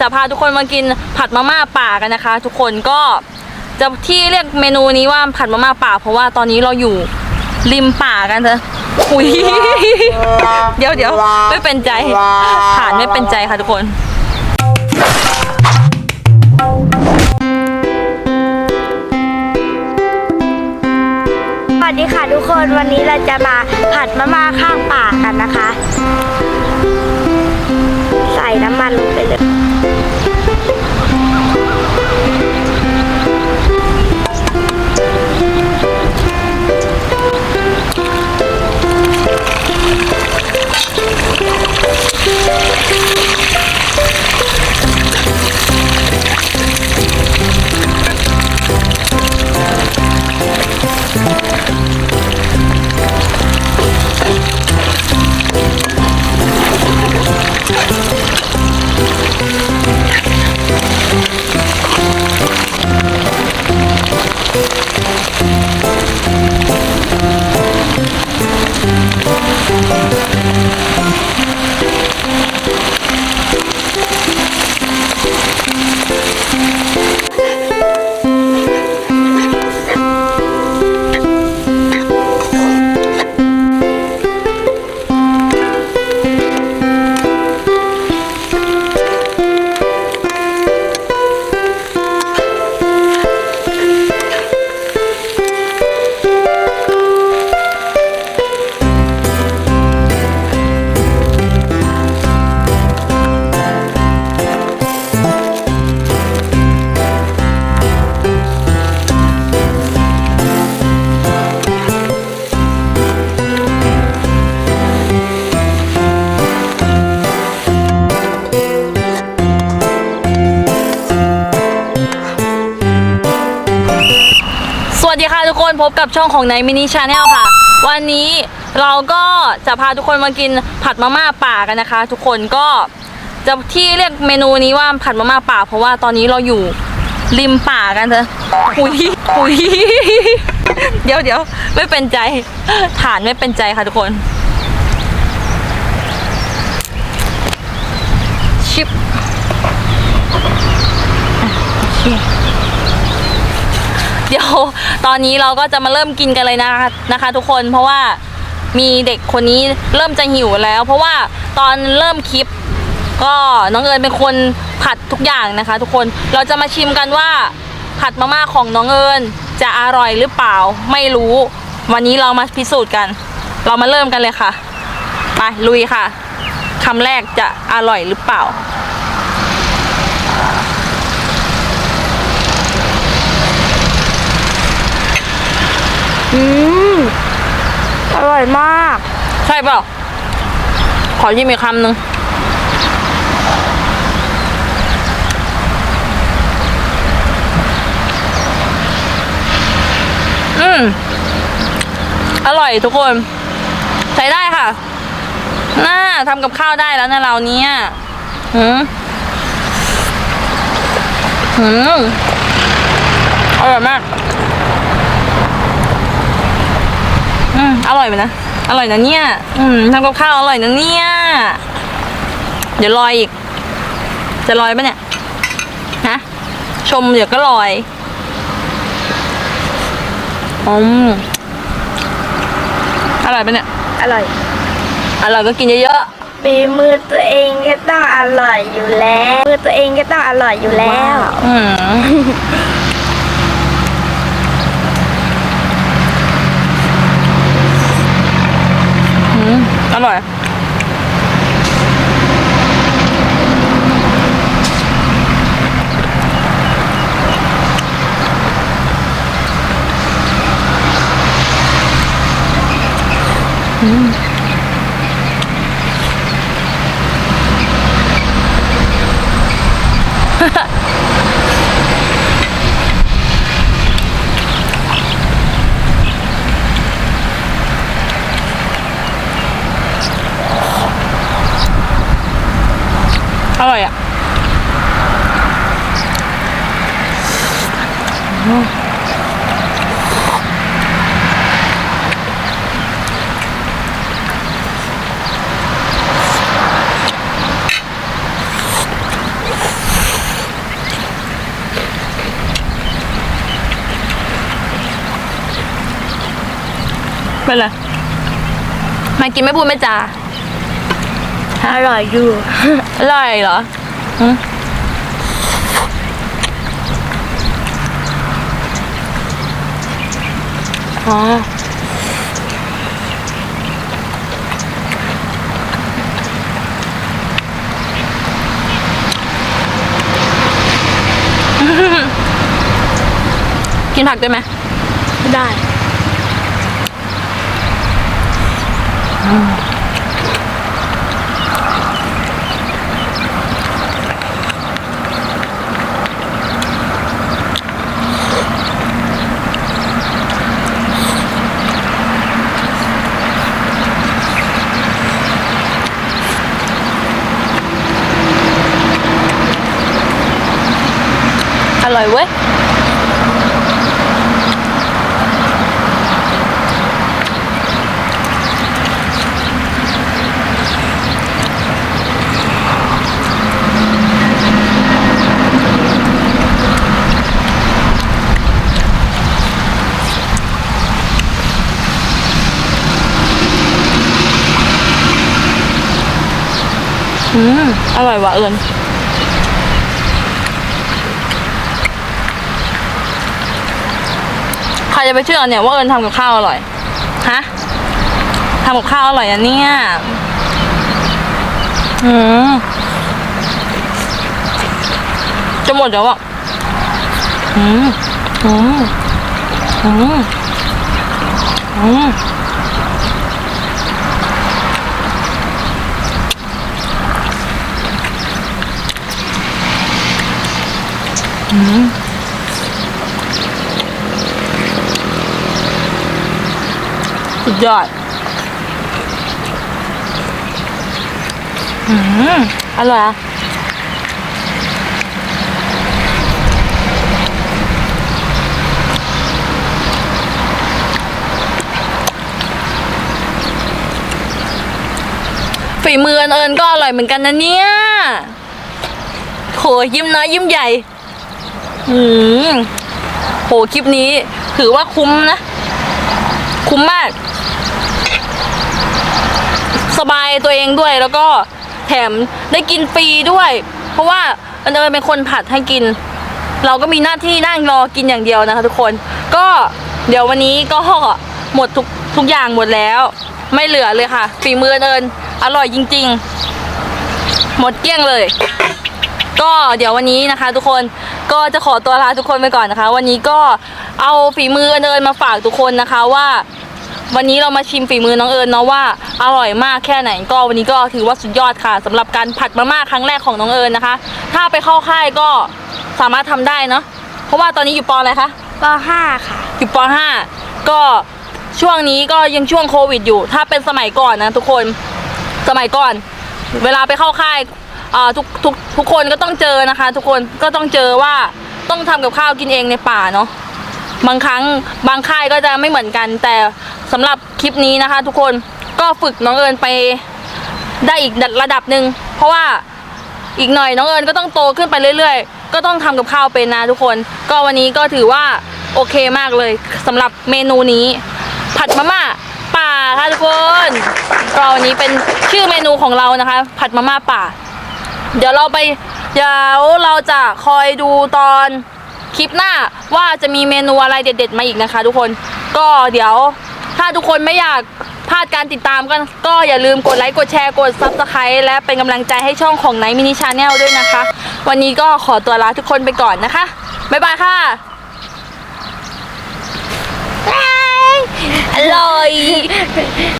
จะพาทุกคนมากินผัดมาม่าป่ากันนะคะ ทุกคนก็จะที่เรียกเมนูนี้ว่าผัดมาม่าป่า เพราะว่าตอนนี้เราอยู่ริมป่ากันเถอะอุยเดี๋ยวเดี๋ยวไม่เป็นใจฐานไม่เป็นใจค่ะทุกคนสวัสดีค่ะทุกคนวันนี้เราจะมาผัดมะม่าข้างป่ากันนะคะ ใส่น้ำมันลงไปเลย วัสดีค่ะทุกคนพบกับช่องของนมินิชาแนลค่ะ วันนี้เราก็จะพาทุกคนมากินผัดมาม่าป่ากันนะคะ ทุกคนก็จะที่เรียกเมนูนี้ว่าผัดมาม่าป่า เพราะว่าตอนนี้เราอยู่ริมป่ากันเถอะอุยอุยเดี๋ยวเดี๋ยวไม่เป็นใจฐานไม่เป็นใจค่ะทุกคน ชิปโอเค เดี๋ยวตอนนี้เราก็จะมาเริ่มกินกันเลยนะคะนะคะ ทุกคนเพราะว่ามีเด็กคนนี้เริ่มจะหิวแล้ว เพราะว่าตอนเริ่มคลิป ก็น้องเอิญเป็นคนผัดทุกอย่างนะคะ ทุกคนเราจะมาชิมกันว่าผัดมาม่าของน้องเอิญจะอร่อยหรือเปล่าไม่รู้ วันนี้เรามาพิสูจน์กัน เรามาเริ่มกันเลยค่ะ ไปลุยค่ะคำแรกจะอร่อยหรือเปล่า อืม อร่อยมาก ใช่เปล่า ขอยิ้มอีกคำหนึ่งอืม อร่อยทุกคน ใช้ได้ค่ะ น่าทำกับข้าวได้แล้วนะเราเนี้ยหืมหืมอร่อยมาก อืมอร่อยไหมนะ อร่อยนะเนี่ย อืมทำกับข้าวอร่อยนะเนี่ย เดี๋ยวลอยอีก จะลอยปะเนี่ย ฮะ ชมเดี๋ยวก็ลอยอืมอร่อยปะเนี่ย อร่อย อร่อยก็กินเยอะปีมือตัวเองก็ต้องอร่อยอยู่แล้วมือตัวเองก็ต้องอร่อยอยู่แล้ว ๆอืมอื มอร่อย อร่อยอะเป็นไมากินไม่พูดไม่จา อร่อยอยู่ อร่อยเหรอหึอ๋อกินผักได้ไหมได้อร่อยเว้ยอืม อร่อยว่ะเอิญ ใค รจะไปเชื่อเนี่ยว่าเอิญทำกับข้าวอร่อย ฮะทำกับข้าวอร่อยอะเนี่ย อืมจะหมดแล้วอะ อืม อืม อืม อืมอืม สุดยอด อืมอร่อยอะฝีมือเอิญก็อร่อยเหมือนกันนะเนี่ย โหยิ้มน้อยยิ้มใหญ่ อืมโหคลิปนี้ถือว่าคุ้มนะ คุ้มมาก สบายตัวเองด้วยแล้วก็แถมได้กินฟรีด้วย เพราะว่าอันเอิญเป็นคนผัดให้กิน เราก็มีหน้าที่นั่งรอกินอย่างเดียวนะคะ ทุกคน ก็เดี๋ยววันนี้ก็หมดทุกทุกอย่างหมดแล้ว ไม่เหลือเลยค่ะฝีมือเอิญอร่อยจริง ๆ หมดเกลี้ยงเลย ก็เดี๋ยววันนี้นะคะ ทุกคนก็จะขอตัวลาทุกคนไปก่อนนะคะ วันนี้ก็เอาฝีมือเอิญมาฝากทุกคนนะคะว่า วันนี้เรามาชิมฝีมือน้องเอิญเนาะว่าอร่อยมากแค่ไหนก็วันนี้ก็ถือว่าสุดยอดค่ะสำหรับการผัดมาม่าครั้งแรกของน้องเอิญนะคะ ถ้าไปเข้าค่ายก็สามารถทำได้เนาะเพราะว่าตอนนี้อยู่ปออะไรคะป .5 ค่ะอยู่ป .5 ก็ช่วงนี้ก็ยังช่วงโควิดอยู่ ถ้าเป็นสมัยก่อนนะทุกคนสมัยก่อน เวลาไปเข้าค่าย อ่าทุกทุกทุกคนก็ต้องเจอนะคะ ทุกคนก็ต้องเจอว่าต้องทำกับข้าวกินเองในป่าเนาะบางครั้งบางค่ายก็จะไม่เหมือนกัน แต่สำหรับคลิปนี้นะคะ ทุกคนก็ฝึกน้องเอิญไปได้อีกระดับหนึ่งเพราะว่าอีกหน่อยน้องเอิญก็ต้องโตขึ้นไปเรื่อย ๆ ก็ต้องทำกับข้าวเป็นนะทุกคน ก็วันนี้ก็ถือว่าโอเคมากเลยสำหรับเมนูนี้ ผัดมาม่าป่าค่ะทุกคนก็วันนี้เป็นชื่อเมนูของเรานะคะ ผัดมาม่าป่า เดี๋ยวเราไปเดี๋ยวเราจะคอยดูตอนคลิปหน้าว่าจะมีเมนูอะไรเด็ด ๆ มาอีกนะคะ ทุกคนก็เดี๋ยวถ้าทุกคนไม่อยากพลาดการติดตามกันก็อย่าลืมกดไลค์กดแชร์กด subscribe และเป็นกำลังใจให้ช่องของไนท์มินิชาแนลด้วยนะคะ วันนี้ก็ขอตัวลาทุกคนไปก่อนนะคะ บ๊ายบายค่ะอร่อย